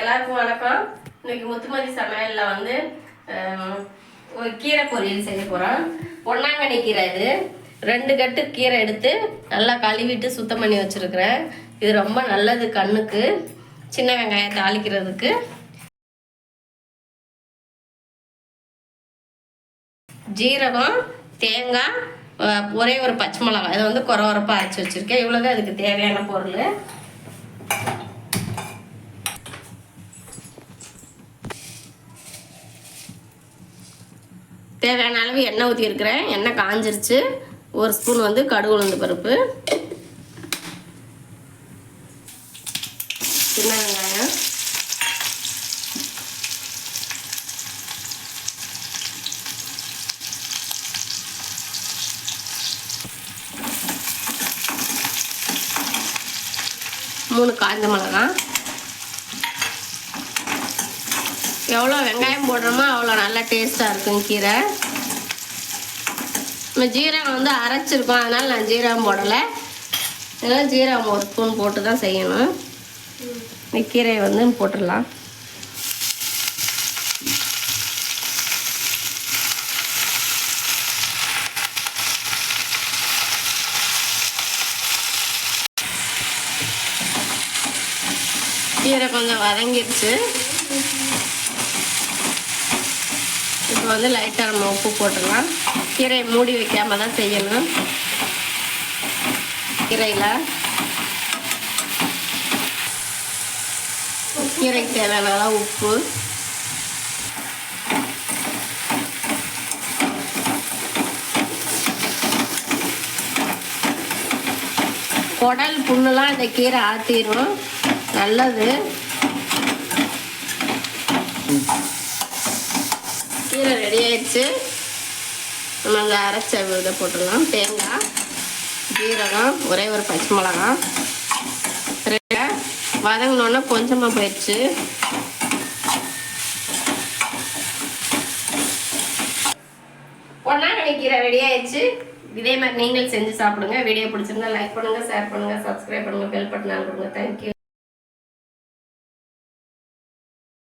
எல்லாருக்கும் வணக்கம். இன்னைக்கு முத்துமதி சமையலில் வந்து ஒரு கீரை பொரியல் செய்ய போகிறோம் பொன்னாங்கண்ணி கீரை இது. ரெண்டு கட்டு கீரை எடுத்து நல்லா கழுவிட்டு சுத்தம் பண்ணி வச்சுருக்கிறேன். இது ரொம்ப நல்லது கண்ணுக்கு. சின்ன வெங்காயம் தாளிக்கிறதுக்கு. ஜீரகம் தேங்காய் ஒரே ஒரு பச்சை மிளகாய். இதை வந்து குறை உரப்பாக அரைச்சி வச்சுருக்கேன். இவ்வளோதான் அதுக்கு தேவையான பொருள். தேவையான அளவு எண்ணெய் ஊற்றிருக்கிறேன் எண்ணெய் காஞ்சிருச்சு. ஒரு ஸ்பூன் வந்து கடுகு உளுந்து பருப்பு. சின்ன வெங்காயம். மூணு காய்ந்த மிளகாய். எவ்வளோ வெங்காயம் போடுறோமோ அவ்வளோ நல்லா டேஸ்ட்டாக இருக்கும் கீரை. நம்ம ஜீரகம் வந்து அரைச்சிருக்கோம் அதனால் நான் ஜீரகம் போடலை. இதெல்லாம் ஜீரகம் ஒரு ஸ்பூன் போட்டு தான் செய்யணும். இந்த கீரையை வந்து போட்டுடலாம். கீரை கொஞ்சம் வதங்கிடுச்சு இப்போ வந்து லைட்டாக நம்ம உப்பு போட்டுடலாம். கீரையை மூடி வைக்காம தான் செய்யணும். கீரையில் கீரைக்கு தேவையான உப்பு. குடல் புண்ணுலாம் இந்த கீரை ஆற்றிடும் நல்லது. கீரை ரெடி ஆயிடுச்சு. நம்ம அந்த அரைச்ச இதை போட்டுடலாம். தேங்காய் ஜீரகம் ஒரே ஒரு பச்சை மிளகா வதங்கினோன்னா கொஞ்சமாக போயிடுச்சு. பொன்னாங்கண்ணி கீரை ரெடி ஆயிடுச்சு. இதே மாதிரி நீங்கள் செஞ்சு சாப்பிடுங்க. வீடியோ பிடிச்சிருந்தா லைக் பண்ணுங்க ஷேர் பண்ணுங்க சப்ஸ்கிரைப் பண்ணுங்க பெல் பட்டன் கொடுங்க. தேங்க்யூ